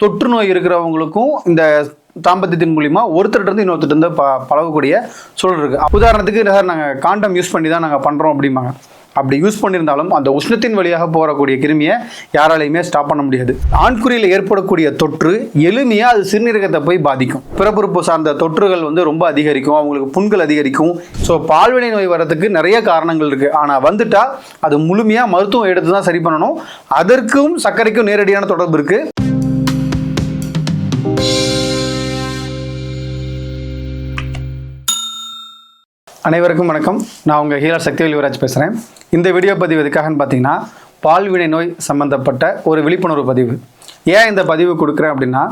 தொற்று நோய் இருக்கிறவங்களுக்கும் இந்த தாம்பத்தியத்தின் மூலிமா ஒருத்தர்கிட்ட இருந்து இன்னொருத்தர் இருந்து ப பழகக்கூடிய சூழல் இருக்குது உதாரணத்துக்கு சார் நாங்கள் காண்டம் யூஸ் பண்ணி தான் நாங்கள் பண்ணுறோம் அப்படிம்பாங்க. அப்படி யூஸ் பண்ணியிருந்தாலும் அந்த உஷ்ணத்தின் வழியாக போகக்கூடிய கிருமியை யாராலையுமே ஸ்டாப் பண்ண முடியாது. ஆண்குறியில் ஏற்படக்கூடிய தொற்று எளிமையாக அது சிறுநீரகத்தை போய் பாதிக்கும். பிறப்புறுப்பு சார்ந்த தொற்றுகள் வந்து ரொம்ப அதிகரிக்கும். அவங்களுக்கு புண்கள் அதிகரிக்கும். ஸோ பால்வினை நோய் வரதுக்கு நிறைய காரணங்கள் இருக்குது ஆனால் வந்துட்டால் அது முழுமையாக மருத்துவம் எடுத்து தான் சரி பண்ணணும். அதற்கும் சர்க்கரைக்கும் நேரடியான தொடர்பு இருக்குது அனைவருக்கும் வணக்கம். நான் உங்கள் ஹீலர் சக்திவேல் யுவராஜ் பேசுகிறேன் இந்த வீடியோ பதிவு எதுக்காகன்னு பார்த்தீங்கன்னா பால்வினை நோய் சம்மந்தப்பட்ட ஒரு விழிப்புணர்வு பதிவு. ஏன் இந்த பதிவு கொடுக்குறேன் அப்படின்னா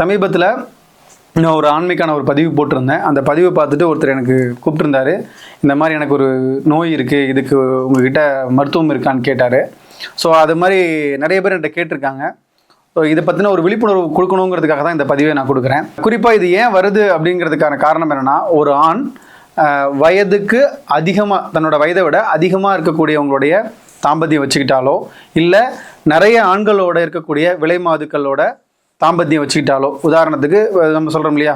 சமீபத்தில் நான் ஒரு ஆண்மைக்கான ஒரு பதிவு போட்டிருந்தேன். அந்த பதிவை பார்த்துட்டு ஒருத்தர் எனக்கு கூப்பிட்டுருந்தாரு. இந்த மாதிரி எனக்கு ஒரு நோய் இருக்குது இதுக்கு உங்ககிட்ட மருத்துவம் இருக்கான்னு கேட்டார். ஸோ அது மாதிரி நிறைய பேர் என்கிட்ட கேட்டிருக்காங்க. ஸோ இதை பற்றின ஒரு விழிப்புணர்வு கொடுக்கணுங்கிறதுக்காக தான் இந்த பதிவை நான் கொடுக்குறேன். குறிப்பாக இது ஏன் வருது அப்படிங்கிறதுக்கான காரணம் என்னென்னா ஒரு ஆண் வயதுக்கு அதிகமாக தன்னோட வயதை விட அதிகமாக இருக்கக்கூடியவங்களுடைய தாம்பத்தியம் வச்சுக்கிட்டாலோ இல்லை நிறைய ஆண்களோட இருக்கக்கூடிய விலை மாதுக்களோட தாம்பத்தியம் வச்சுக்கிட்டாலோ உதாரணத்துக்கு நம்ம சொல்கிறோம் இல்லையா?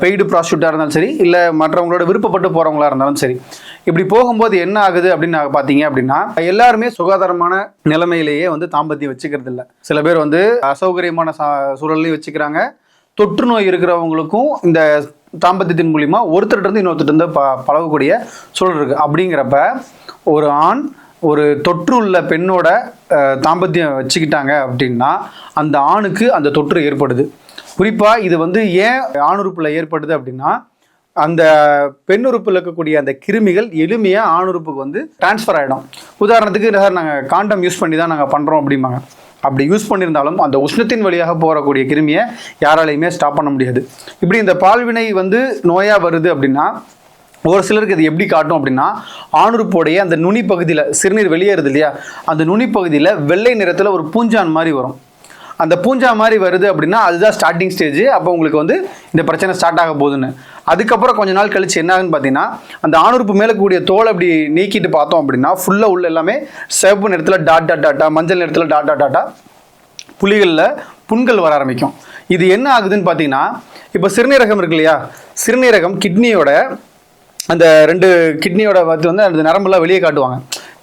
பெய்டு ப்ராஸ்டியூட்டாக இருந்தாலும் சரி இல்லை மற்றவங்களோட விருப்பப்பட்டு போகிறவங்களா இருந்தாலும் சரி. இப்படி போகும்போது என்ன ஆகுது அப்படின்னு பார்த்தீங்க அப்படின்னா எல்லாருமே சுகாதாரமான நிலைமையிலேயே வந்து தாம்பத்தியம் வச்சுக்கிறது இல்லை. சில பேர் வந்து அசௌகரியமான சா சூழல்லையும் வச்சுக்கிறாங்க. தொற்று நோய் இருக்கிறவங்களுக்கும் இந்த தாம்பத்தியத்தின் மூலிமா ஒருத்தர்கிட்ட இருந்து இன்னொருத்தர் இருந்து ப பழகக்கூடிய சூழல் இருக்குது அப்படிங்கிறப்ப ஒரு ஆண் ஒரு தொற்று உள்ள பெண்ணோட தாம்பத்தியம் வச்சுக்கிட்டாங்க அப்படின்னா அந்த ஆணுக்கு அந்த தொற்று ஏற்படுது. குறிப்பாக இது வந்து ஏன் ஆணுறுப்பில் ஏற்படுது அப்படின்னா அந்த பெண் உறுப்பில் இருக்கக்கூடிய அந்த கிருமிகள் எளிமையாக ஆணுறுப்புக்கு வந்து டிரான்ஸ்ஃபர் ஆகிடும் உதாரணத்துக்கு சார் நாங்கள் காண்டம் யூஸ் பண்ணி தான் நாங்கள் பண்ணுறோம் அப்படிம்பாங்க. அப்படி யூஸ் பண்ணியிருந்தாலும் அந்த உஷ்ணத்தின் வழியாக போகக்கூடிய கிருமியை யாராலையுமே ஸ்டாப் பண்ண முடியாது. இப்படி இந்த பால்வினை வந்து நோயாக வருது அப்படின்னா ஒரு சிலருக்கு இது எப்படி காட்டும் அப்படின்னா ஆணுறுப்போடைய அந்த நுனி பகுதியில் சிறுநீர் வெளியேறுது இல்லையா? அந்த நுனி பகுதியில் வெள்ளை நிறத்தில் ஒரு பூஞ்சான் மாதிரி வரும். அந்த பூஞ்சா மாதிரி வருது அப்படின்னா அதுதான் ஸ்டார்டிங் ஸ்டேஜ் அப்போ உங்களுக்கு வந்து இந்த பிரச்சனை ஸ்டார்ட் ஆக போகுதுன்னு. அதுக்கப்புறம் கொஞ்ச நாள் கழிச்சு என்ன ஆகுன்னு பார்த்தீங்கன்னா அந்த ஆணுறுப்பு மேலே கூடிய தோல் அப்படி நீக்கிட்டு பார்த்தோம் அப்படின்னா ஃபுல்லாக உள்ள எல்லாமே சிவப்பு நிறத்தில் டாட் டாட் டாட்டா மஞ்சள் நிறத்தில் டாட் டாட் டாட்டா புலிகளில் புண்கள் வர ஆரம்பிக்கும். இது என்ன ஆகுதுன்னு பார்த்தீங்கன்னா இப்போ சிறுநீரகம் இருக்கு இல்லையா? சிறுநீரகம் கிட்னியோட அந்த ரெண்டு கிட்னியோட பார்த்து வந்து அந்த நரம்பெல்லாம் வெளியே காட்டுவாங்க.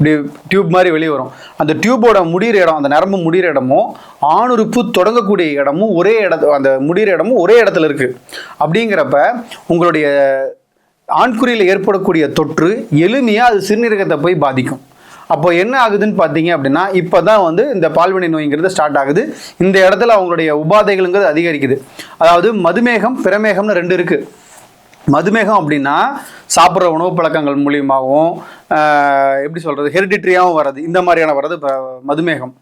இப்படி டியூப் மாதிரி வெளியே வரும். அந்த டியூபோட முடிகிற இடம் அந்த நரம்பு முடிகிற இடமும் ஆணுறுப்பு தொடங்கக்கூடிய இடமும் ஒரே இடத்து அந்த முடிகிற இடமும் ஒரே இடத்துல இருக்குது அப்படிங்கிறப்ப உங்களுடைய ஆண்குறியில் ஏற்படக்கூடிய தொற்று எளிமையாக அது சிறுநீரகத்தை போய் பாதிக்கும். அப்போ என்ன ஆகுதுன்னு பார்த்தீங்க அப்படின்னா இப்போ தான் வந்து இந்த பால்வினை நோய்ங்கிறது ஸ்டார்ட் ஆகுது. இந்த இடத்துல அவங்களுடைய உபாதைகள்ங்கிறது அதிகரிக்குது. அதாவது மதுமேகம் பிரமேகம்னு ரெண்டு இருக்குது மதுமேகம் அப்படின்னா சாப்பிட்ற உணவு பழக்கங்கள் மூலியமாகவும் எப்படி சொல்கிறது ஹெரிடிட்ரியாகவும் வர்றது. இந்த மாதிரியான வர்றது இப்போ மதுமேகம்.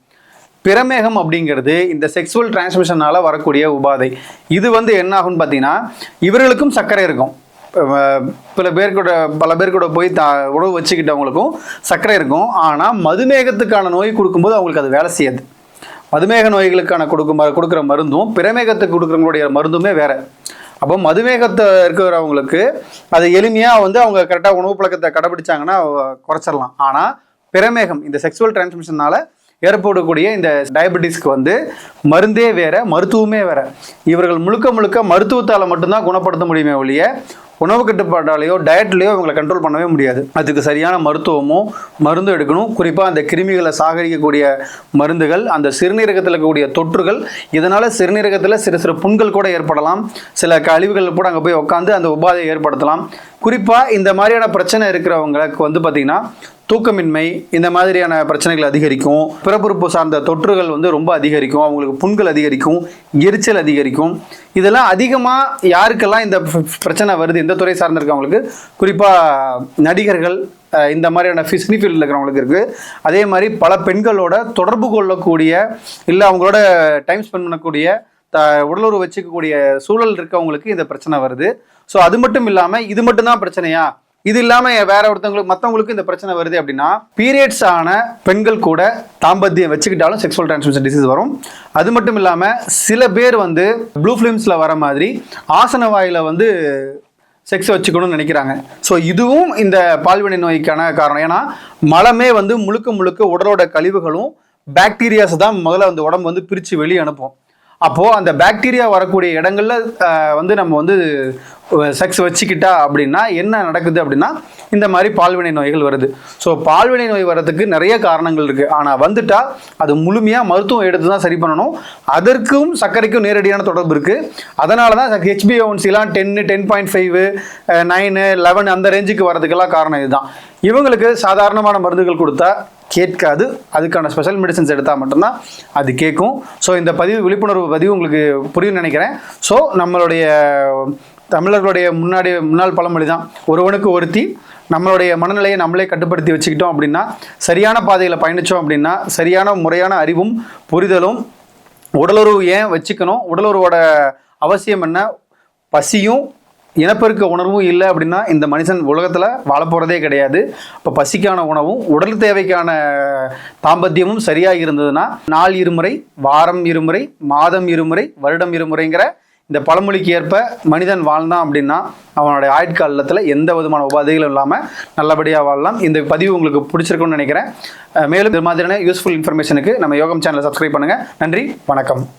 பிரமேகம் அப்படிங்கிறது இந்த செக்ஸுவல் டிரான்ஸ்மிஷனால் வரக்கூடிய உபாதை. இது வந்து என்ன ஆகும்னு பார்த்தீங்கன்னா இவர்களுக்கும் சர்க்கரை இருக்கும். பல பேர் கூட பல பேர் கூட போய் த உணவு வச்சுக்கிட்டவங்களுக்கும் சர்க்கரை இருக்கும். ஆனால் மதுமேகத்துக்கான நோய் கொடுக்கும்போது அவங்களுக்கு அது வேலை செய்யாது. மதுமேக நோய்களுக்கான கொடுக்கும் கொடுக்குற மருந்தும் பிரமேகத்துக்கு கொடுக்குறவங்களுடைய மருந்துமே வேறு. அப்போ மதுமேகத்தை இருக்கிறவங்களுக்கு அது எளிமையாக வந்து அவங்க கரெக்டாக உணவு பழக்கத்தை கடைபிடிச்சாங்கன்னா குறைச்சிடலாம். ஆனால் பிறமேகம் இந்த செக்ஸுவல் டிரான்ஸ்மிஷனால் ஏற்படக்கூடிய இந்த டயபெட்டிஸ்க்கு வந்து மருந்தே வேற மருத்துவமே வேற. இவர்கள் முழுக்க முழுக்க மருத்துவத்தால் மட்டும்தான் குணப்படுத்த முடியுமே ஒழிய உணவு கட்டுப்பாட்டாலேயோ டயட்லேயோ இவங்களை கண்ட்ரோல் பண்ணவே முடியாது. அதுக்கு சரியான மருத்துவமும் மருந்து எடுக்கணும். குறிப்பாக அந்த கிருமிகளை சாகரிக்கக்கூடிய மருந்துகள் அந்த சிறுநீரகத்தில் இருக்கக்கூடிய தொற்றுகள் இதனால் சிறுநீரகத்தில் சிறு சிறு புண்கள் கூட ஏற்படலாம். சில கழிவுகள் கூட அங்கே போய் உட்காந்து அந்த உபாதையை ஏற்படுத்தலாம். குறிப்பாக இந்த மாதிரியான பிரச்சனை இருக்கிறவங்களுக்கு வந்து பார்த்திங்கன்னா தூக்கமின்மை இந்த மாதிரியான பிரச்சனைகள் அதிகரிக்கும். பிறப்புறுப்பு சார்ந்த தொற்றுகள் வந்து ரொம்ப அதிகரிக்கும். அவங்களுக்கு புண்கள் அதிகரிக்கும் எரிச்சல் அதிகரிக்கும். இதெல்லாம் அதிகமாக யாருக்கெல்லாம் இந்த பிரச்சனை வருது? இந்த துறை சார்ந்திருக்கவங்களுக்கு குறிப்பாக நடிகர்கள் இந்த மாதிரியான ஃபிஸ்னி ஃபீல்டில் இருக்கிறவங்களுக்கு இருக்குது அதே மாதிரி பல பெண்களோட தொடர்பு கொள்ளக்கூடிய இல்லை அவங்களோட டைம் ஸ்பெண்ட் பண்ணக்கூடிய த உடலுறவு வச்சுக்கக்கூடிய சூழல் இருக்கவங்களுக்கு இந்த பிரச்சனை வருது. ஸோ அது மட்டும் இல்லாமல் இது மட்டும்தான் பிரச்சனையா? இது இல்லாம வேற ஒருத்தவங்களுக்கு மற்றவங்களுக்கு இந்த பிரச்சனை வருது அப்படின்னா பீரியட்ஸ் ஆன பெண்கள் கூட தாம்பத்தியம் வச்சுக்கிட்டாலும் செக்ஸுவல் டிரான்ஸ்மிஷன் டிசீஸ் வரும். அது மட்டும் இல்லாம சில பேர் வந்து ப்ளூ ஃபிலிம்ஸ்ல வர மாதிரி ஆசன வாயில வந்து செக்ஸ் வச்சுக்கணும்னு நினைக்கிறாங்க. ஸோ இதுவும் இந்த பால்வினை நோய்க்கான காரணம். ஏன்னா மலமே வந்து முழுக்க முழுக்க உடலோட கழிவுகளும் பாக்டீரியாஸ் தான் முதல்ல அந்த உடம்பு வந்து பிரித்து வெளியே அனுப்பும். அப்போது அந்த பாக்டீரியா வரக்கூடிய இடங்களில் வந்து நம்ம வந்து செக்ஸ் வச்சுக்கிட்டா அப்படின்னா என்ன நடக்குது அப்படின்னா இந்த மாதிரி பால்வினை நோய்கள் வருது. ஸோ பால்வினை நோய் வர்றதுக்கு நிறைய காரணங்கள் இருக்குது ஆனால் வந்துட்டா அது முழுமையாக மருத்துவம் எடுத்து தான் சரி பண்ணணும். அதற்கும் சர்க்கரைக்கும் நேரடியான தொடர்பு இருக்குது அதனால தான் ஹெச்பிஓன்சிலாம் டென்னு ten point five nine eleven அந்த ரேஞ்சுக்கு வரதுக்கெல்லாம் காரணம் இதுதான். இவங்களுக்கு சாதாரணமான மருந்துகள் கொடுத்தா கேட்காது. அதுக்கான ஸ்பெஷல் மெடிசன்ஸ் எடுத்தால் மட்டும்தான் அது கேட்கும். ஸோ இந்த பதிவு விழிப்புணர்வு பதிவு உங்களுக்கு புரியும்னு நினைக்கிறேன். ஸோ நம்மளுடைய தமிழர்களுடைய முன்னாடி முன்னாள் பழமொழி தான் ஒருவனுக்கு ஒருத்தி நம்மளுடைய மனநிலையை நம்மளே கட்டுப்படுத்தி வச்சுக்கிட்டோம் அப்படின்னா சரியான பாதையில் பயணித்தோம் அப்படின்னா சரியான முறையான அறிவும் புரிதலும் உடலுறவு ஏன் வச்சுக்கணும் உடலுறவோட அவசியம் என்ன பசியும் இனப்பெருக்க உணர்வும் இல்லை அப்படின்னா இந்த மனுஷன் உலகத்தில் வாழப்போகிறதே கிடையாது. இப்போ பசிக்கான உணவும் உடல் தேவைக்கான தாம்பத்தியமும் சரியாக இருந்ததுன்னா நாள் இருமுறை வாரம் இருமுறை மாதம் இருமுறை வருடம் இருமுறைங்கிற இந்த பழமொழிக்கு ஏற்ப மனிதன் வாழ்ந்தான் அப்படின்னா அவனுடைய ஆயுட்காலத்தில் எந்த விதமான உபாதைகளும் இல்லாமல் நல்லபடியாக வாழலாம். இந்த பதிவு உங்களுக்கு பிடிச்சிருக்கும்னு நினைக்கிறேன். மேலும் இது மாதிரியான யூஸ்ஃபுல் இன்ஃபர்மேஷனுக்கு நம்ம யோகம் சேனலை சப்ஸ்கிரைப் பண்ணுங்கள் நன்றி வணக்கம்.